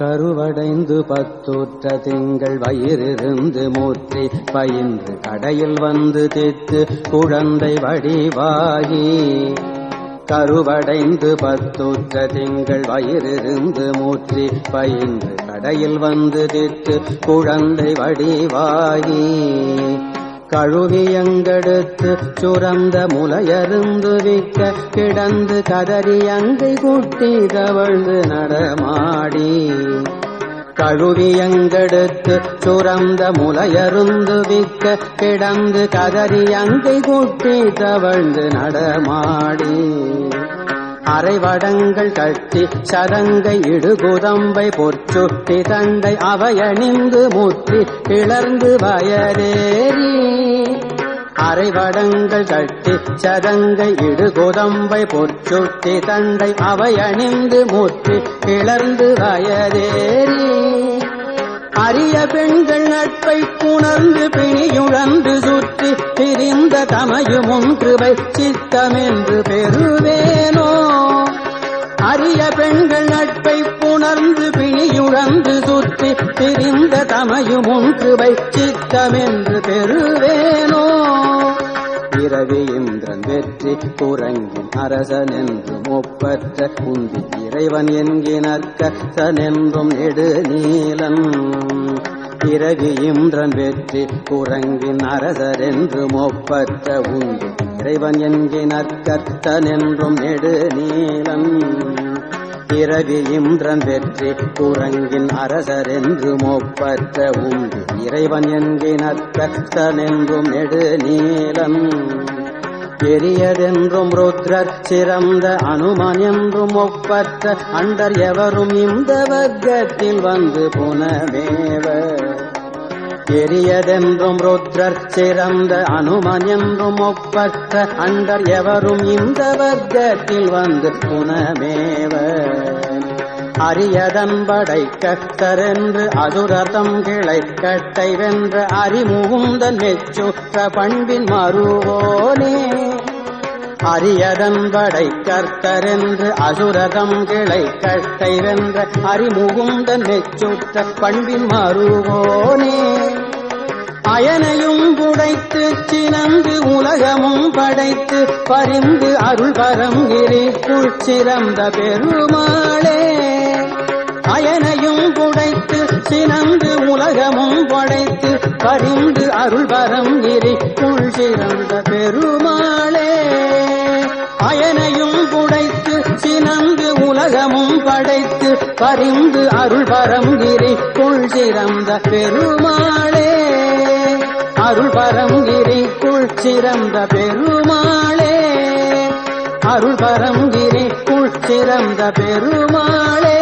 கருவடைந்து பத்தூற்ற திங்கள் வயிறிருந்து மூற்றி பயின்று கடையில் வந்து தித்து குழந்தை வடிவாகி. கருவடைந்து பத்தூற்ற திங்கள் வயிறிருந்து மூற்றி பயின்று கடையில் வந்து தித்து குழந்தை வடிவாகி. கழுவியங்கெடுத்து சுரந்த முலையருந்து விக்க கிடந்து கதறி அங்கை கூட்டி தவழ்ந்து நடமாடி. கழுவியங்கெடுத்து சுரந்த முலையருந்து விக்க கிடந்து கதறி அங்கை கூட்டி தவழ்ந்து நடமாடி. அரைவடங்கள் கட்டி சதங்கை இடுகுதம்பை பொற்சுட்டி தண்டை அவையணிந்து முற்றி கிளர்ந்து வயரேறி அரைவடங்கள் கட்டி சதங்கை இடுகுதம்பை பொற்சுட்டி தந்தை அவையணிந்து முற்றி கிளர்ந்து வயதேறி அரிய பெண்கள் நட்பை புணர்ந்து பிணியுழந்து சுற்றி பிரிந்த தமையுமுன் கிருபை சித்தமென்று பெறுவேனோ. அரிய பெண்கள் நட்பை புணர்ந்து பிணியுழந்து சுற்றி திரிந்த தமையும் ஒன்று வைச்சித்தமென்று பெறுவேனோ? இரவி இந்திரன் வெற்றி குரங்கின் அரசன் என்றும் ஒப்பற்ற குந்தி இறைவன் என்கினற்கசனென்றும் நெடு நெடுநீலன் இரவி இந்திரன் வெற்றி குரங்கின் அரசர் என்றும் ஒப்பற்ற உந்தி இறைவன் என்கினற்கத்தனென்றும் நெடு நெடுநீளம் இரவி இந்திரன் வெற்றி குரங்கின் அரசர் என்று மொப்பற்ற உண்டு. இறைவன் என்கினற்கத்தனென்றும் நெடு நெடுநீளம் பெரியதென்றும் ருத்ரர் சிறந்த அனுமன் என்றும் ஒப்பற்ற அண்டர் எவரும் இந்த வர்க்கத்தில் வந்து புனமேவர். பெரியதென்றும் ருத்ரர் சிறந்த அனுமன் என்றும் ஒப்பற்ற அண்டர் எவரும் இந்த வர்க்கத்தில் வந்து புனமேவ அரியதன் படை கட்டரென்று அதுரதம் கிளை கட்டை வென்ற அறிமுகுந்தன் மெச்சுற்ற பண்பின் மறுவோனே. அரியதன் படை கர்த்தரென்று அசுரதம் கிளை கட்டை வென்ற அறிமுகுந்தன் நெச்சுற்ற பண்பின் மறுவோனே. அயனையும் புடைத்து சினந்து உலகமும் படைத்து பரிந்து அருள் பரம் கிரிக்குள் சிறந்த பெருமாளே. அயனையும் புடைத்து சினந்து உலகமும் படைத்து பரிந்து அருள் பரம் கிரிக்குள் சிறந்த பெருமாளே. அயனையும் புடைத்து சினந்து உலகமும் படைத்து பரிந்து அருள் பரம் கிரிக்குள் சிறந்த பெருமாளே. அருள் பரங்கிரிக்குள் சிறந்த பெருமாளே. அருள் பரங்கிரிக்குள் சிறந்த பெருமாளே.